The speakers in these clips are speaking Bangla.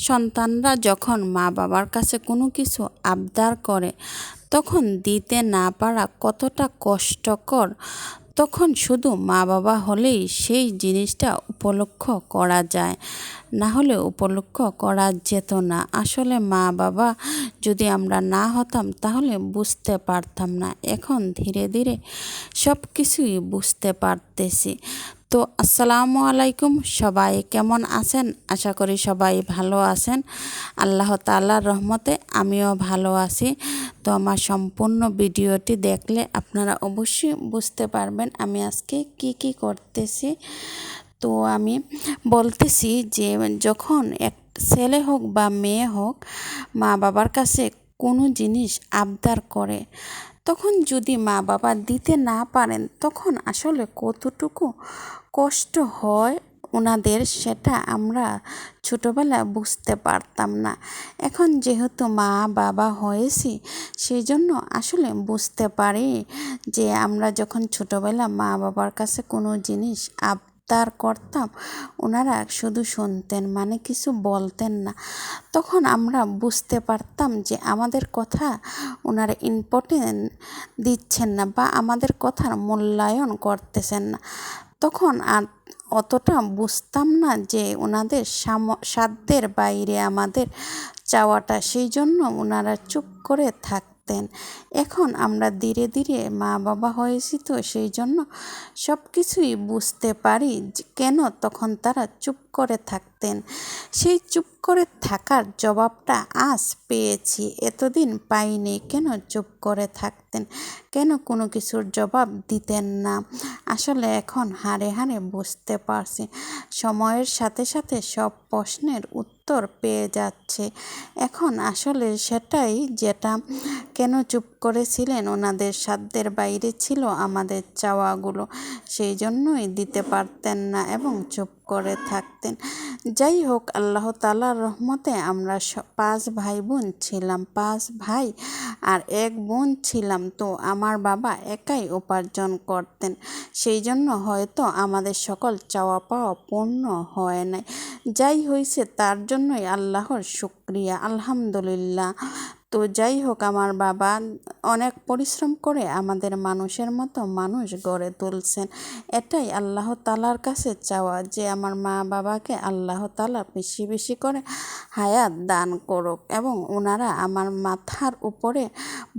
সন্তানরা যখন মা বাবার কাছে কোনো কিছু আবদার করে, তখন দিতে না পারা কতটা কষ্টকর, তখন শুধু মা বাবা হলেই সেই জিনিসটা উপলক্ষ করা যায়। না হলে উপলক্ষ করা যেত না। আসলে মা বাবা যদি আমরা না হতাম, তাহলে বুঝতে পারতাম না। এখন ধীরে ধীরে সব কিছুই বুঝতে পারতেছি। তো আসসালামু আলাইকুম। সবাই কেমন আছেন? আশা করি সবাই ভালো আছেন। আল্লাহ তাল্লার রহমতে আমিও ভালো আছি। তো আমার সম্পূর্ণ ভিডিওটি দেখলে আপনারা অবশ্যই বুঝতে পারবেন আমি আজকে কি কি করতেছি। তো আমি বলতেছি যে যখন এক ছেলে হোক বা মেয়ে হোক মা বাবার কাছে কোনো জিনিস আবদার করে তখন যদি মা বাবা দিতে না পারেন, তখন আসলে কতটুকু কষ্ট হয় ওনাদের সেটা আমরা ছোটোবেলা বুঝতে পারতাম না। এখন যেহেতু মা বাবা হয়েছি সেই জন্য আসলে বুঝতে পারি যে আমরা যখন ছোটোবেলা মা বাবার কাছে কোনো জিনিস আব আবদার করতাম, ওনারা শুধু শুনতেন মানে কিছু বলতেন না। তখন আমরা বুঝতে পারতাম যে আমাদের কথা ওনারা ইম্পর্টেন্ট দিচ্ছেন না বা আমাদের কথার মূল্যায়ন করতেছেন না। তখন আর অতটা বুঝতাম না যে ওনাদের সাম, সাধ্যের বাইরে আমাদের চাওয়াটা, সেই জন্য ওনারা চুপ করে থাক থাকতেন। এখন আমরা ধীরে ধীরে মা বাবা হয়েছি তো, সেই জন্য সব কিছুই বুঝতে পারি কেন তখন তারা চুপ করে থাকতেন। সেই চুপ করে থাকার জবাবটা আজ পেয়েছি, এতদিন পাইনি। কেন চুপ করে থাকতেন? কেন কোনো কিছুর জবাব দিতেন না? আসলে এখন হারে হারে বুঝতে পারছি। সময়ের সাথে সাথে সব প্রশ্নের উত্তর পেয়ে যাচ্ছে। এখন আসলে সেটাই যেটা কেন চুপ করেছিলেন? ওনাদের সাধ্যের বাইরে ছিল আমাদের চাওয়াগুলো। সেই জন্যই দিতে পারতেন না এবং চুপ করে থাকতেন। যাই হোক, আল্লাহ তালার রহমতে আমরা পাঁচ ভাই বোন ছিলাম। পাঁচ ভাই আর এক বোন ছিলাম। তো আমার বাবা একাই উপার্জন করতেন। সেই জন্য হয়তো আমাদের সকল চাওয়া পাওয়া পূর্ণ হয় নাই। যাই হয়েছে তার জন্যই আল্লাহর শুক্রিয়া। আলহামদুলিল্লাহ। তো যাই হোক আমার বাবা অনেক পরিশ্রম করে আমাদের মানুষের মতো মানুষ গড়ে তুলছেন। এটাই আল্লাহ তালার কাছে চাওয়া যে আমার মা বাবাকে আল্লাহ তালা বেশি বেশি করে হায়াত দান করুক এবং ওনারা আমার মাথার উপরে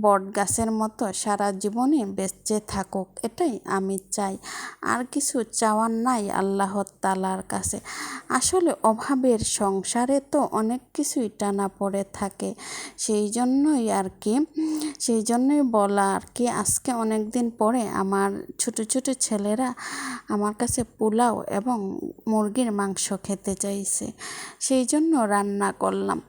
বট গাছের মতো সারা জীবনে বেঁচে থাকুক, এটাই আমি চাই। আর কিছু চাওয়ার নাই আল্লাহ তালার কাছে। আসলে অভাবের সংসারে তো অনেক কিছুই টানা পড়ে থাকে সেই জন্যই আর কি সেই জন্যই বলা আর কি, আজকে অনেক দিন পরে আমার ছোট ছোট ছেলেরা আমার কাছে পোলাও এবং মুরগির মাংস খেতে চাইছে। সেই জন্য রান্না করলাম।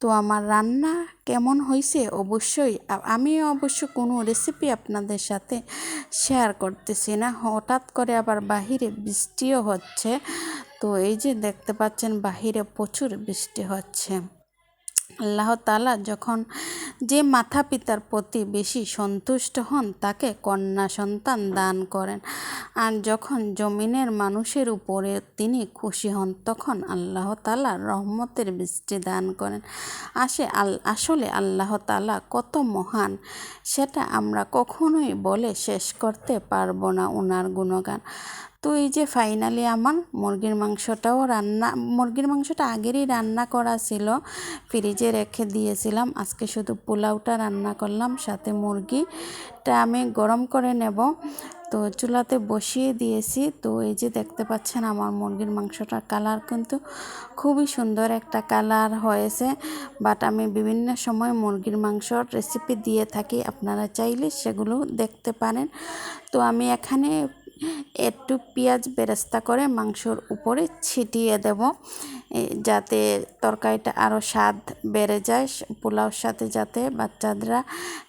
তো আমার রান্না কেমন হয়েছে অবশ্যই আমি অবশ্য কোনো রেসিপি আপনাদের সাথে শেয়ার করতেছি না। হঠাৎ করে আবার বাহিরে বৃষ্টিও হচ্ছে। তো এই যে দেখতে পাচ্ছেন বাহিরে প্রচুর বৃষ্টি হচ্ছে। আল্লাহ তালা যখন যে মাথা পিতার প্রতি বেশি সন্তুষ্ট হন, তাকে কন্যা সন্তান দান করেন। আর যখন জমিনের মানুষের উপরে তিনি খুশি হন, তখন আল্লাহ তালা রহমতের বৃষ্টি দান করেন। আসে আল, আসলে আল্লাহ তালা কত মহান, সেটা আমরা কখনোই বলে শেষ করতে পারব না ওনার গুণগান। তো এই যে ফাইনালি আমার মুরগির মাংসটাও রান্না, মুরগির মাংসটা আগেরই রান্না করা ছিল ফ্রিজে রেখে দিয়েছিলাম। আজকে শুধু পোলাওটা রান্না করলাম, সাথে মুরগিটা আমি গরম করে নেব। তো চুলাতে বসিয়ে দিয়েছি। তো এই যে দেখতে পাচ্ছেন আমার মুরগির মাংসটার কালার কিন্তু খুবই সুন্দর একটা কালার হয়েছে। বাট আমি বিভিন্ন সময় মুরগির মাংসর রেসিপি দিয়ে থাকি। আপনারা চাইলে সেগুলো দেখতে পারেন। তো আমি এখানে একটু পেঁয়াজ বেরেস্তা করে মাংসর উপরে ছিটিয়ে দেব যাতে তরকারিটা আরও স্বাদ বেড়ে যায় পোলাওর সাথে যাতে বাচ্চারা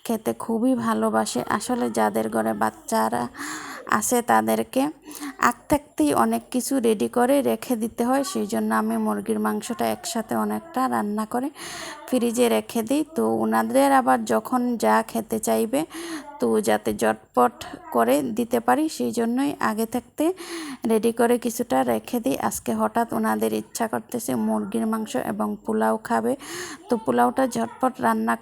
খেতে খুবই ভালোবাসে। আসলে যাদের ঘরে বাচ্চারা আছে তাদেরকে আগ থাকতেই অনেক কিছু রেডি করে রেখে দিতে হয়, সেই জন্য আমি মুরগির মাংসটা একসাথে অনেকটা রান্না করে ফ্রিজে রেখে দিই। তো ওনাদের আবার যখন যা খেতে চাইবে, তো যাতে জটপট করে দিতে পারি, সেই জন্যই আগে থাকতে রেডি করে কিছুটা রেখে দিই। আজকে হঠাৎ ওনাদের ইচ্ছা করতেছে মুরগির মাংস এবং পোলাও খাবে, তো পোলাওটা ঝটপট রান্না